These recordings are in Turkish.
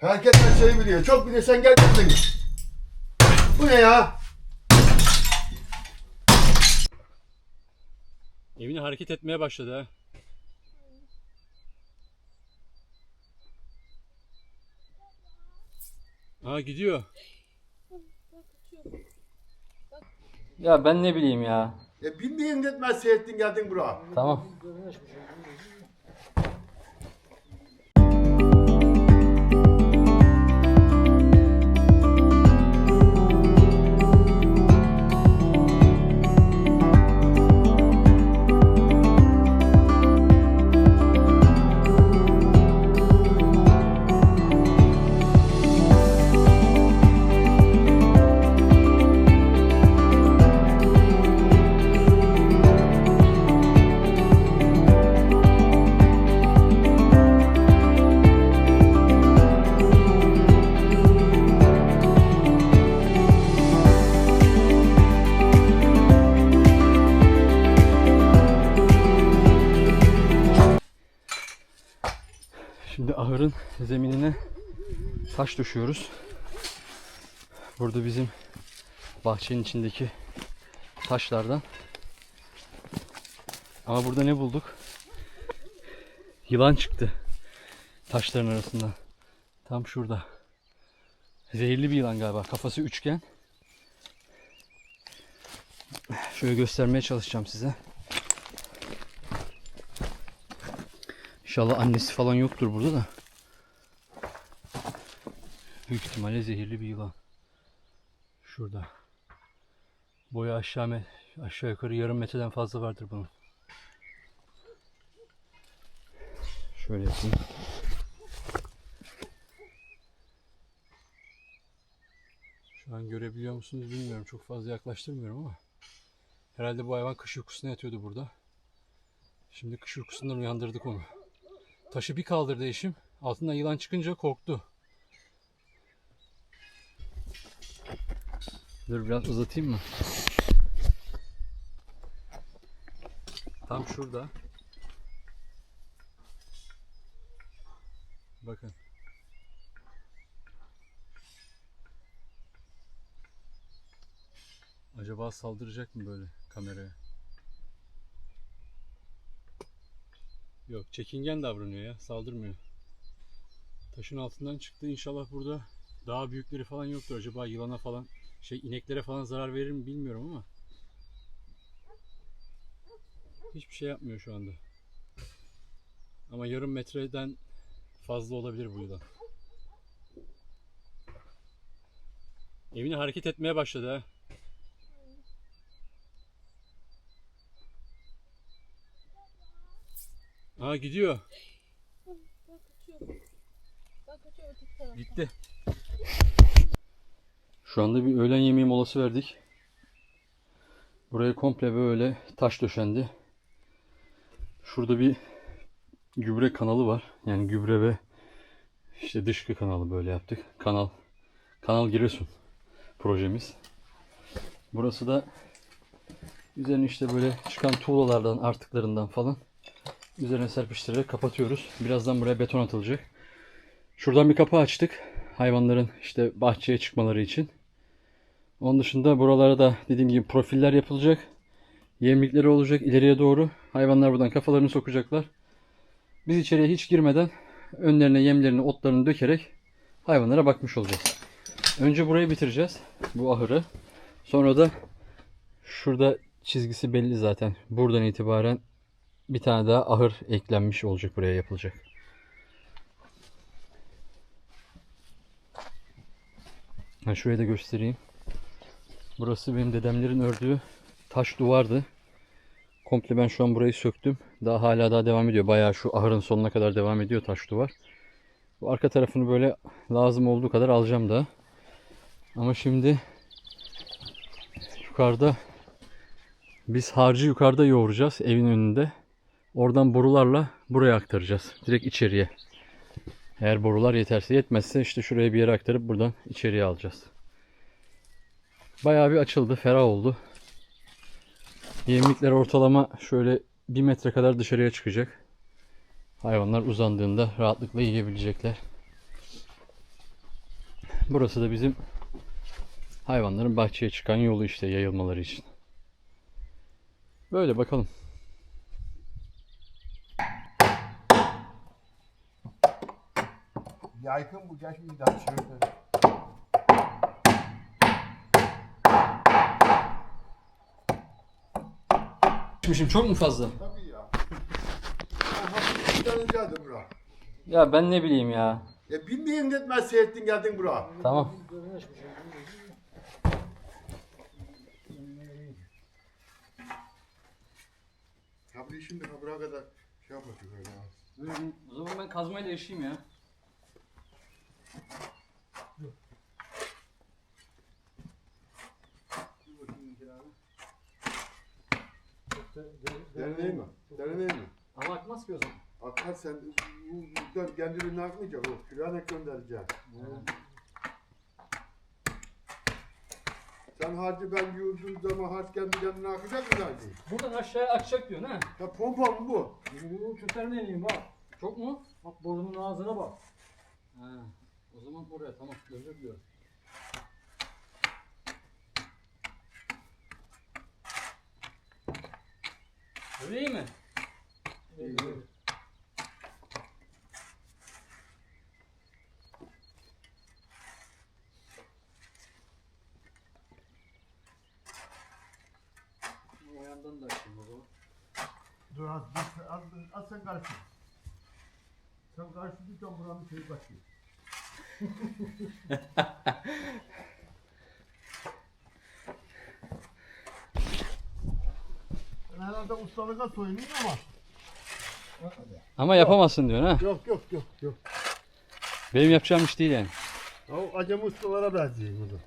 Herkes her şeyi biliyor. Çok biliyor. Sen gel kendin. Bu ne ya? Evine hareket etmeye başladı ha. Aa gidiyor. Ya ben ne bileyim ya. E bilmeyin etmez seyrettin geldin buraya. Tamam. Şimdi ahırın zeminine taş düşüyoruz. Burada bizim bahçenin içindeki taşlardan. Ama burada ne bulduk? Yılan çıktı. Taşların arasından. Tam şurada. Zehirli bir yılan galiba. Kafası üçgen. Şöyle göstermeye çalışacağım size. İnşallah annesi falan yoktur burada da. Büyük ihtimalle zehirli bir yılan. Şurada. Boyu aşağı aşağı yukarı yarım metreden fazla vardır bunun. Şöyle yapayım. Şu an görebiliyor musunuz bilmiyorum. Çok fazla yaklaştırmıyorum ama. Herhalde bu hayvan kış uykusuna yatıyordu burada. Şimdi kış uykusundan uyandırdık onu. Taşı bir kaldırdı eşim. Altından yılan çıkınca korktu. Dur biraz uzatayım mı? Tam şurada. Bakın. Acaba saldıracak mı böyle kameraya? Yok çekingen davranıyor ya saldırmıyor. Taşın altından çıktı inşallah burada daha büyükleri falan yoktur. Acaba yılana falan şey ineklere falan zarar verir mi bilmiyorum ama. Hiçbir şey yapmıyor şu anda. Ama yarım metreden fazla olabilir bu yılan. Evine hareket etmeye başladı ha. Aa gidiyor. Ben kaçıyorum öteki tarafa. Gitti. Şu anda bir öğlen yemeği molası verdik. Buraya komple böyle taş döşendi. Şurada bir gübre kanalı var. Yani gübre ve işte dışkı kanalı böyle yaptık. Kanal Kanal Giresun projemiz. Burası da üzerine işte böyle çıkan tuğlalardan artıklarından falan üzerine serpiştirerek kapatıyoruz. Birazdan buraya beton atılacak. Şuradan bir kapı açtık. Hayvanların işte bahçeye çıkmaları için. Onun dışında buralara da dediğim gibi profiller yapılacak. Yemlikleri olacak ileriye doğru. Hayvanlar buradan kafalarını sokacaklar. Biz içeriye hiç girmeden önlerine yemlerini, otlarını dökerek hayvanlara bakmış olacağız. Önce burayı bitireceğiz. Bu ahırı. Sonra da şurada çizgisi belli zaten. Buradan itibaren bir tane daha ahır eklenmiş olacak buraya yapılacak. Ha şurayı da göstereyim. Burası benim dedemlerin ördüğü taş duvardı. Komple ben şu an burayı söktüm. Daha hala daha devam ediyor. Bayağı şu ahırın sonuna kadar devam ediyor taş duvar. Bu arka tarafını böyle lazım olduğu kadar alacağım da. Ama şimdi yukarıda biz harcı yukarıda yoğuracağız evin önünde. Oradan borularla buraya aktaracağız. Direkt içeriye. Eğer borular yeterse yetmezse işte şuraya bir yere aktarıp buradan içeriye alacağız. Bayağı bir açıldı. Ferah oldu. Yemlikler ortalama şöyle bir metre kadar dışarıya çıkacak. Hayvanlar uzandığında rahatlıkla yiyebilecekler. Burası da bizim hayvanların bahçeye çıkan yolu işte yayılmaları için. Böyle bakalım. Yaygın bu yaş bir daha şöyle. Şimdi çok mu fazla? Tabii ya. Tane geldin bura. Ya ben ne bileyim ya. Ya bilmeyin etmez seyrettin geldin bura. Tamam. Ya burayı şimdi ha buraya kadar şey yapacak öyle ya. O zaman ben kazmayla yaşayayım ya. Derneği mi? Derneği mi? Ama akmaz ki o zaman. Akar sen bu kendini akmayacak o. Filanek göndereceksin. Sen harcı ben yurduğum zaman harç kendi kendine akacak mı harcı? Buradan aşağıya akacak diyorsun ha? Ya pompa mı bu? Bu tüter neyim bak. Çok mu? Bak burnunun ağzına bak. Ha. O zaman oraya tamam. Özür diliyorum. Öyle mi? O yandan da açayım o. Dur az, az, az, az sen karışma. Sen karıştırırken buranın şeyi başlıyor. herhalde ustalığa soyunayım ama. Ama yapamazsın diyorsun ha. Yok yok yok yok. Benim yapacağım iş değil yani. O acemi ustalara benziyor bu da.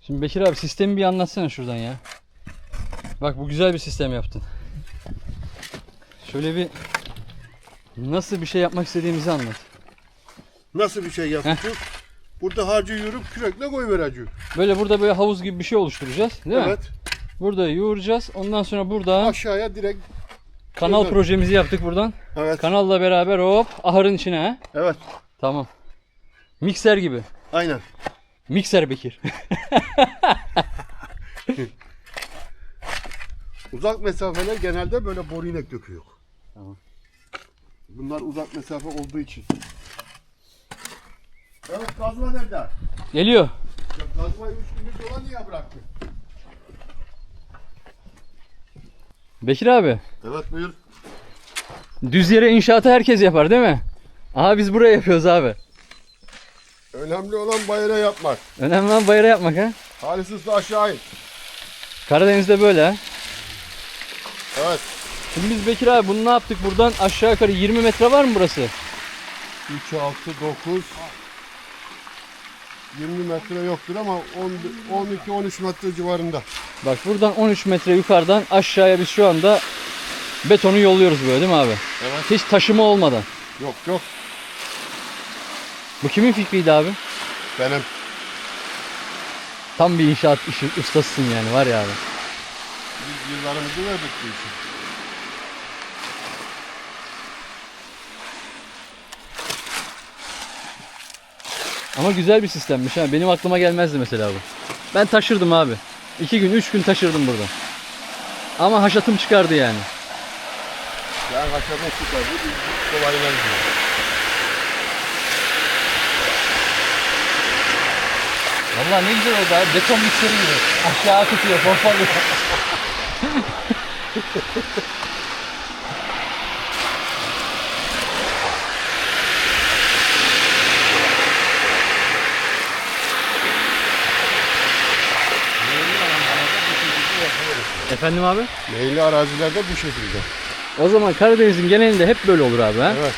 Şimdi Bekir abi sistemi bir anlatsana şuradan ya. Bak bu güzel bir sistem yaptın. Şöyle bir nasıl bir şey yapmak istediğimizi anlat. Nasıl bir şey yaptık? Burada harcı yürüp kürekle koy vereceğim. Böyle burada böyle havuz gibi bir şey oluşturacağız değil mi? Evet. Burada yoğuracağız. Ondan sonra burada Aşağıya direkt. kanal evet. projemizi yaptık buradan. Evet. Kanalla beraber hop ahırın içine ha. Evet. Tamam. Mikser gibi. Aynen. Mikser Bekir. Uzak mesafeler genelde böyle boru inek döküyor. Tamam. Bunlar uzak mesafe olduğu için. Evet kazma nerede? Geliyor. Ya kazmayı üç günlük yola niye bıraktın? Bekir abi. Evet buyur. Düz yere inşaatı herkes yapar değil mi? Aha biz buraya yapıyoruz abi. Önemli olan bayrağı yapmak. Önemli olan bayrağı yapmak ha. Halisiz de aşağı in. Karadeniz'de böyle ha. Evet. Şimdi biz Bekir abi bunu ne yaptık? Buradan aşağı yukarı 20 metre var mı burası? 3, 6, 9, 20 metre yoktur ama 12-13 metre civarında. Bak buradan 13 metre yukarıdan aşağıya biz şu anda betonu yolluyoruz böyle değil mi abi? Evet. Hiç taşıma olmadan. Yok yok Bu kimin fikriydi abi? benim. Tam bir inşaat işi ustasısın yani var ya abi. Biz yıllarımızı verdik bu işe. Ama güzel bir sistemmiş ha. Benim aklıma gelmezdi mesela bu. Ben taşırdım abi. 2 gün 3 gün taşırdım burada. Ama haşatım çıkardı yani. Yani aşağıdan çıkardı. Kolay vermiyor. Vallahi ne güzel oldu abi. Beton mikseri gibi. Aşağı akıtıyor, pohpohluyor. Efendim abi? Meyli arazilerde bu şekilde. O zaman Karadeniz'in genelinde hep böyle olur abi ha? Evet.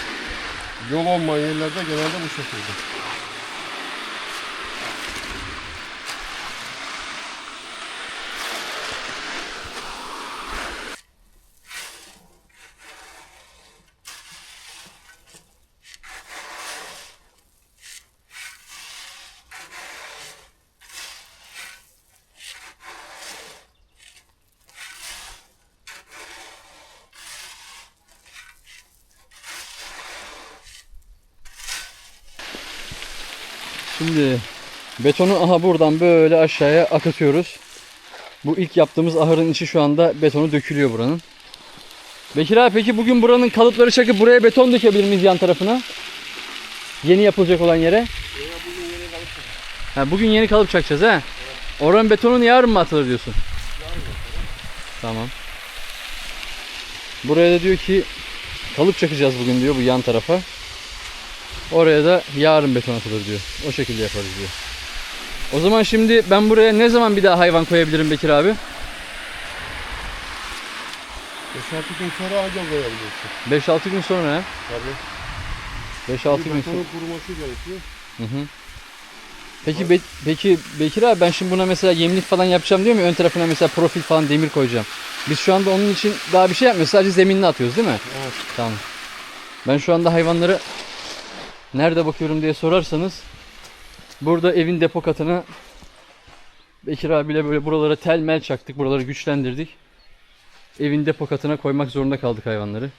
Yol olmayan yerlerde genelde bu şekilde. Şimdi betonu aha buradan böyle aşağıya akıtıyoruz. Bu ilk yaptığımız ahırın içi şu anda betonu dökülüyor buranın. Bekir abi peki bugün buranın kalıpları çakıp buraya beton dökebilir miyiz yan tarafına? Yeni yapılacak olan yere. Ha, bugün yeni kalıp çakacağız ha. Oranın betonunu yarın mı atılır diyorsun? Tamam. Buraya da diyor ki kalıp çakacağız bugün diyor bu yan tarafa. Oraya da yarın beton atılır diyor. O şekilde yaparız diyor. O zaman şimdi ben buraya ne zaman bir daha hayvan koyabilirim Bekir abi? 5-6 gün sonra ancak koyabilirsin. 5-6 gün sonra ha? Tabii. 5-6 gün sonra. Betonun kuruması gerekiyor. Hı hı. Peki Be- peki Bekir abi ben şimdi buna mesela yemlik falan yapacağım diyor mu? Ön tarafına mesela profil falan demir koyacağım. Biz şu anda onun için daha bir şey yapmıyoruz. Sadece zeminini atıyoruz değil mi? Evet. Tamam. Ben şu anda hayvanları nerede bakıyorum diye sorarsanız burada evin depo katına Bekir abiyle böyle buralara tel mel çaktık. Buraları güçlendirdik. Evin depo katına koymak zorunda kaldık hayvanları.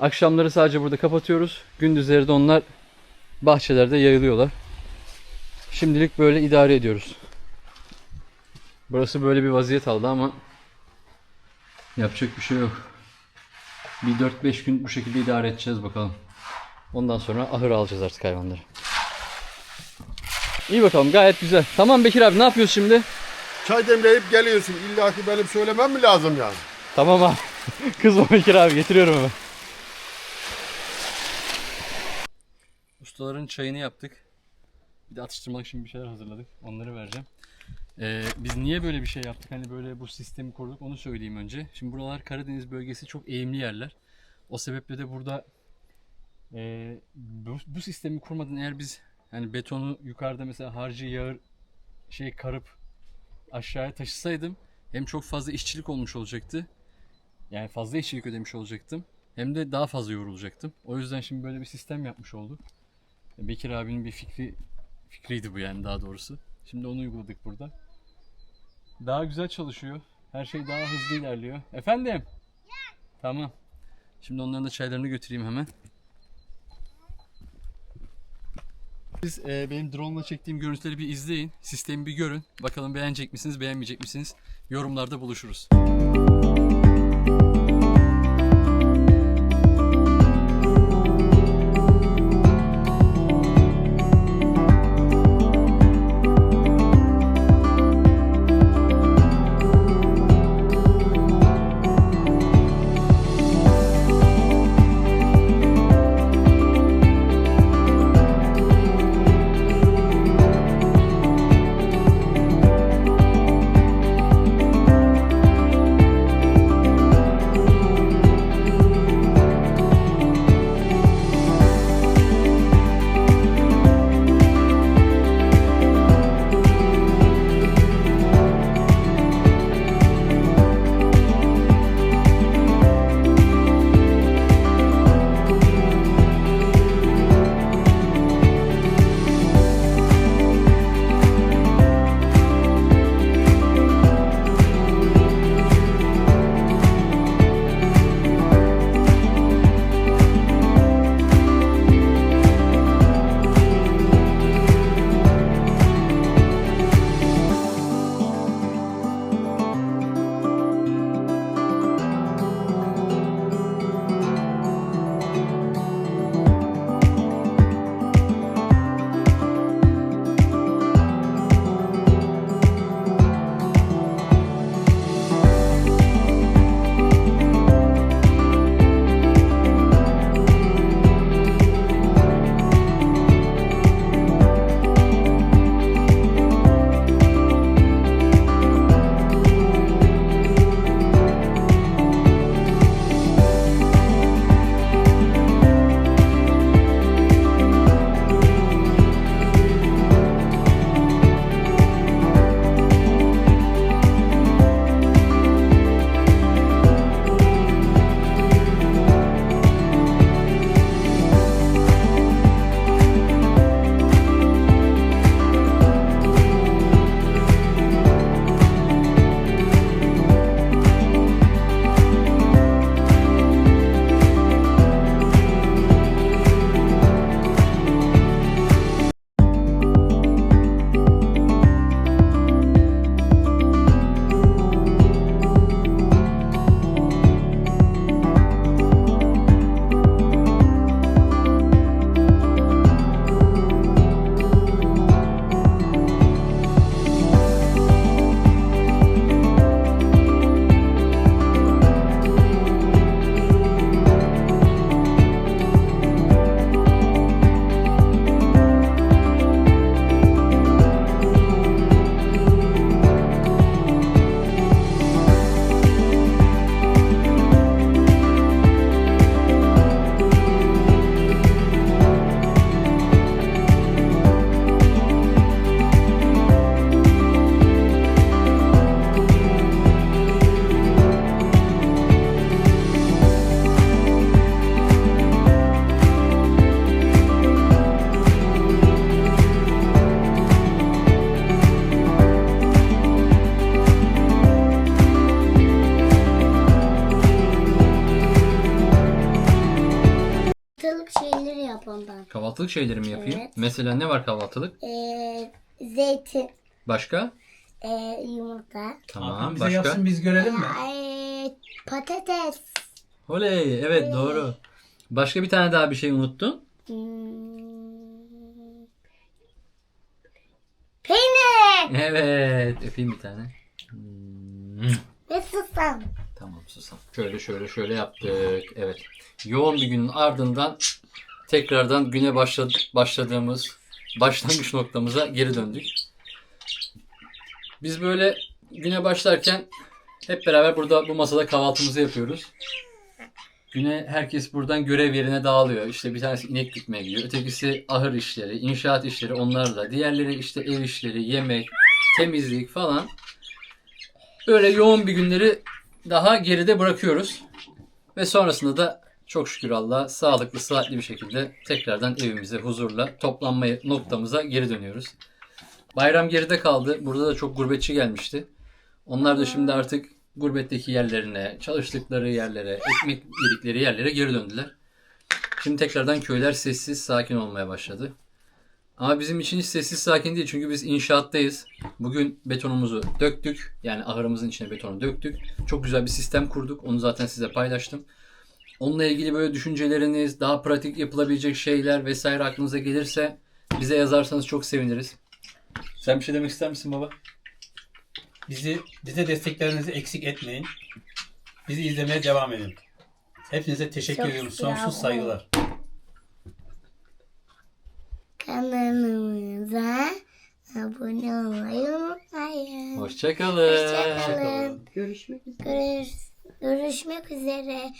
Akşamları sadece burada kapatıyoruz. Gündüzleri de onlar bahçelerde yayılıyorlar. Şimdilik böyle idare ediyoruz. Burası böyle bir vaziyet aldı ama yapacak bir şey yok. Bir 4-5 gün bu şekilde idare edeceğiz bakalım. Ondan sonra ahır alacağız artık hayvanları. İyi bakalım gayet güzel. Tamam Bekir abi ne yapıyoruz şimdi? Çay demleyip geliyorsun. İlla ki benim söylemem mi lazım yani? Tamam abi. Kızma Bekir abi getiriyorum hemen. Ustaların çayını yaptık. Bir de atıştırmalık şimdi bir şeyler hazırladık. Onları vereceğim. Ee, biz niye böyle bir şey yaptık? Hani böyle bu sistemi kurduk onu söyleyeyim önce. Şimdi buralar Karadeniz bölgesi çok eğimli yerler. O sebeple de burada e, bu, bu sistemi kurmadan eğer biz hani betonu yukarıda mesela harcı yağır şey karıp aşağıya taşısaydım hem çok fazla işçilik olmuş olacaktı. Yani fazla işçilik ödemiş olacaktım. Hem de daha fazla yorulacaktım. O yüzden şimdi böyle bir sistem yapmış olduk. Bekir abinin bir fikri fikriydi bu yani daha doğrusu. Şimdi onu uyguladık burada. Daha güzel çalışıyor. Her şey daha hızlı ilerliyor. Efendim? Tamam. Şimdi onların da çaylarını götüreyim hemen. Siz e, benim drone ile çektiğim görüntüleri bir izleyin. Sistemi bir görün. Bakalım beğenecek misiniz, beğenmeyecek misiniz? Yorumlarda buluşuruz. şeyleri ben. Kahvaltılık şeyleri mi yapayım? Evet. Mesela ne var kahvaltılık? Ee, zeytin, Başka? ee, yumurta, Tamam. Hakan bize Başka? yapsın biz görelim mi? ee, patates, Oley. Evet doğru. Başka bir tane daha bir şey unuttun. hmm, peynir Evet. Öpeyim bir tane. Hmm. ve susam. Tamam susam. Şöyle şöyle şöyle yaptık. Evet. Yoğun bir günün ardından tekrardan güne başladık, başladığımız başlangıç noktamıza geri döndük. Biz böyle güne başlarken hep beraber burada bu masada kahvaltımızı yapıyoruz. Güne herkes buradan görev yerine dağılıyor. İşte bir tanesi inek gütmeye gidiyor. Ötekisi ahır işleri, inşaat işleri onlarla. Diğerleri işte ev işleri, yemek, temizlik falan. Böyle yoğun bir günleri daha geride bırakıyoruz. Ve sonrasında da çok şükür Allah'a sağlıklı, sıhhatli bir şekilde tekrardan evimize huzurla toplanma noktamıza geri dönüyoruz. Bayram geride kaldı. Burada da çok gurbetçi gelmişti. Onlar da şimdi artık gurbetteki yerlerine, çalıştıkları yerlere, ekmek yedikleri yerlere geri döndüler. Şimdi tekrardan köyler sessiz, sakin olmaya başladı. Ama bizim için hiç sessiz sakin değil çünkü biz inşaattayız. Bugün betonumuzu döktük. Yani ahırımızın içine betonu döktük. Çok güzel bir sistem kurduk. Onu zaten size paylaştım. Onunla ilgili böyle düşünceleriniz, daha pratik yapılabilecek şeyler vesaire aklınıza gelirse bize yazarsanız çok seviniriz. Sen bir şey demek ister misin baba? Bizi bize desteklerinizi eksik etmeyin. Bizi izlemeye devam edin. Hepinize teşekkür Çok ediyorum. Sonsuz saygılar. Kanalımıza abone olmayı unutmayın. Hoşçakalın. Hoşçakalın. Görüşmek üzere. Görüş, görüşmek üzere.